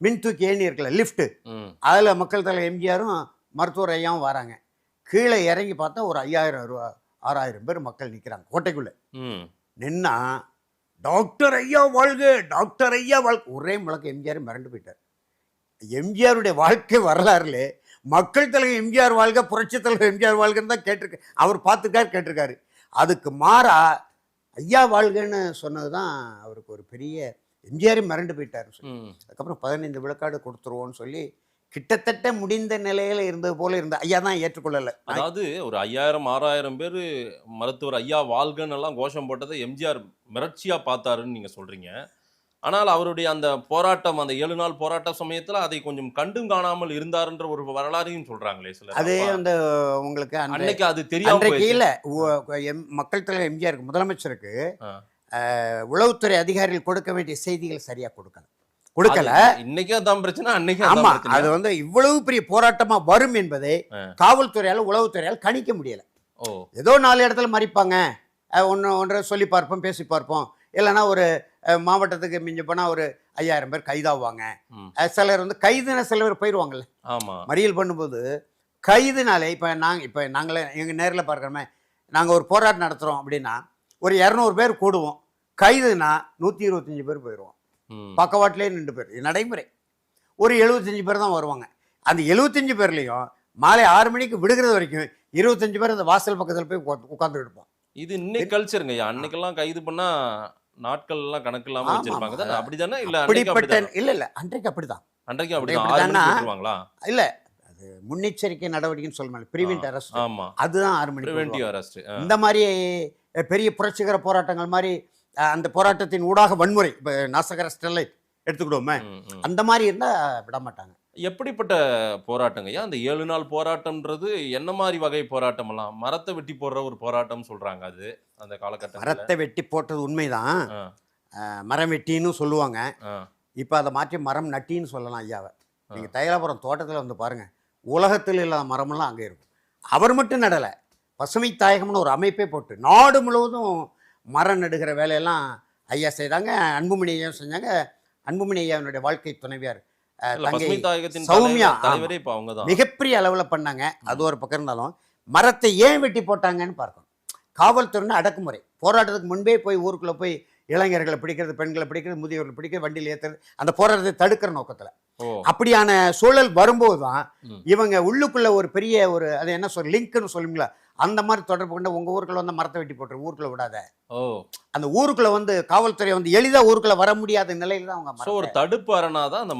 மின் தூக்கி ஏணி இருக்குல்ல லிஃப்ட் ம். அதில் மக்கள் தலைவர் எம்ஜிஆரும் மருத்துவர் ஐயாவும் வராங்க. கீழே இறங்கி பார்த்தா ஒரு ஐயாயிரம் ரூபா ஆறாயிரம் பேர் மக்கள் நிற்கிறாங்க கோட்டைக்குள்ளே. நின்னா டாக்டர் ஐயா வாழ்க டாக்டர் ஐயா வாழ்க ஒரே முழக்க எம்ஜிஆர் மிரண்டு போயிட்டார். எம்ஜிஆருடைய வாழ்க்கை வரலாறுல மக்கள் தலைவர் எம்ஜிஆர் வாழ்க புரட்சி தலைவர் எம்ஜிஆர் வாழ்கன்னு தான் கேட்டிருக்க அவர் பார்த்துருக்காரு கேட்டிருக்காரு. அதுக்கு மாறா ஐயா வாழ்கன்னு சொன்னது தான் அவருக்கு ஒரு பெரிய எம்ஜிஆரே மிரண்டு போயிட்டார் அதுக்கப்புறம் பதினைந்து விழுக்காடு கொடுத்துருவோன்னு சொல்லி கிட்டத்தட்ட முடிந்த நிலையில இருந்தது போல இருந்த ஐயா தான் ஏற்றுக்கொள்ளலை. அதாவது ஒரு ஐயாயிரம் ஆறாயிரம் பேர் மருத்துவர் ஐயா வாழ்கன்னு எல்லாம் கோஷம் போட்டதை எம்ஜிஆர் மிரட்சியா பார்த்தாருன்னு நீங்க சொல்றீங்க. ஆனால் அவருடைய அந்த போராட்டம் அந்த ஏழு நாள் போராட்ட சமயத்துல அதை கொஞ்சம் கண்டும் காணாமல் இருந்தாருன்ற ஒரு வரலாறையும் சொல்றாங்களே சிலர். அதே அந்த உங்களுக்கு அன்னைக்கு அது தெரியாம மக்கள் தலைவர் எம்ஜிஆருக்கு முதலமைச்சருக்கு உளவுத்துறை அதிகாரிகள் கொடுக்க வேண்டிய செய்திகள் சரியா கொடுக்கல. கொடுக்கல. இன்னைக்கும் அதான் பிரச்சனை அன்னைக்கும் ஆமா அது வந்து இவ்வளவு பெரிய போராட்டமா வரும் என்பதை. காவல்துறையால உளவுத்துறையால் கணிக்க முடியல. ஓ. ஏதோ நாலு இடத்துல மறிப்பாங்க. ஒன்று ஒன்றை சொல்லி பார்ப்போம் பேசி பார்ப்போம். இல்லைன்னா ஒரு மாவட்டத்துக்கு மிஞ்சி போனால் ஒரு ஐயாயிரம் பேர் கைதாவாங்க. சிலர் வந்து கைதுன சில பேர் போயிடுவாங்கல்ல ஆமா. மறியல் பண்ணும்போது கைதுனாலே இப்போ நாங்கள் இப்போ நாங்களே எங்கள் நேரில் பார்க்குறோமே நாங்கள் ஒரு போராட்டம் நடத்துகிறோம் அப்படின்னா ஒரு இரநூறு பேர் கூடுவோம். கைதுனா நூற்றி இருபத்தஞ்சி பேர் போயிடுவோம். பக்கவாட்டிலே நின்று பேர். இது நடைமுறை. ஒரு எழுபத்தஞ்சு பேர் தான் வருவாங்க. அந்த எழுபத்தஞ்சு பேர்லேயும் மாலை ஆறு மணிக்கு விடுகிறது வரைக்கும் இருபத்தஞ்சு பேர் அந்த வாசல் பக்கத்தில் போய் உட்காந்து இருப்போம். இது இன்னைக்கு கல்ச்சருங்க அன்னைக்கெல்லாம் கைது பண்ணா நாட்கள் எல்லாம் கணக்கு இல்லாம வச்சிருப்பாங்க. அப்படிதானே? இல்ல அப்படிப்பட்ட? இல்லை இல்லை அன்றைக்கு அப்படிதான். அன்றைக்கு அப்படிதான். இல்லை அது முன்னெச்சரிக்கை நடவடிக்கைன்னு சொல்ல முடியல ப்ரிவென்ட் அரெஸ்ட் ஆமா. அதுதான் ஆறு. அரெஸ்ட் இந்த மாதிரி பெரிய புரட்சிகர போராட்டங்கள் மாதிரி அந்த போராட்டத்தின் ஊடாக வன்முறை இப்போ நாசகர ஸ்டெர்லைட் எடுத்துக்கிடுவோமே அந்த மாதிரி இருந்தால் விட மாட்டாங்க. எப்படிப்பட்ட போராட்டங்க? ஐயா அந்த ஏழு நாள் போராட்டம்ன்றது என்ன மாதிரி வகை போராட்டம் எல்லாம் மரத்தை வெட்டி போடுற ஒரு போராட்டம் சொல்றாங்க அது அந்த காலகட்டத்தில். மரத்தை வெட்டி போட்டது உண்மைதான். மரம் வெட்டின்னு சொல்லுவாங்க. இப்போ அதை மாற்றி மரம் நட்டின்னு சொல்லலாம் ஐயாவை. நீங்கள் தைலாபுரம் தோட்டத்தில் வந்து பாருங்கள் உலகத்தில் இல்லாத மரமெல்லாம் அங்கே இருக்கும். அவர் மட்டும் நடலை. பசுமை தாயகம்னு ஒரு அமைப்பே போட்டு நாடு முழுவதும் மரம் நடுகிற வேலையெல்லாம் ஐயா செய்தாங்க. அன்புமணி ஐயாவும் செஞ்சாங்க. அன்புமணி ஐயாவினுடைய வாழ்க்கை துணைவியார். தங்கை சௌமியா, மிகப்பெரிய அளவில் பண்ணாங்க. அது ஒரு பக்கம் இருந்தாலும் மரத்தை ஏன் வெட்டி போட்டாங்கன்னு பார்க்கணும். காவல்துறைன்னு அடக்குமுறை. போராட்டத்துக்கு முன்பே போய் ஊருக்குள்ளே போய் இளைஞர்களை பிடிக்கிறது பெண்களை பிடிக்கிறது முதியவர்களை பிடிக்கிறது வண்டியில் ஏற்றுறது அந்த போராட்டத்தை தடுக்கிற நோக்கத்தில். அப்படியான சூழல் வரும்போது தான். இவங்க உள்ளுக்குள்ள ஒரு பெரிய ஒரு அது என்ன சொல் லிங்க்னு சொல்லுங்களா அந்த மாதிரி தொடர்பு கொண்டு உங்க ஊருக்குள்ள வந்து மரத்தை வெட்டி போட்டுரு ஊருக்குள்ள விடாத. அந்த ஊருக்குள்ள வந்து காவல்துறை வந்து எளிதா ஊருக்குள்ள வர முடியாத நிலையில தான் அவங்க ஒரு தடுப்பு அரணா தான் அந்த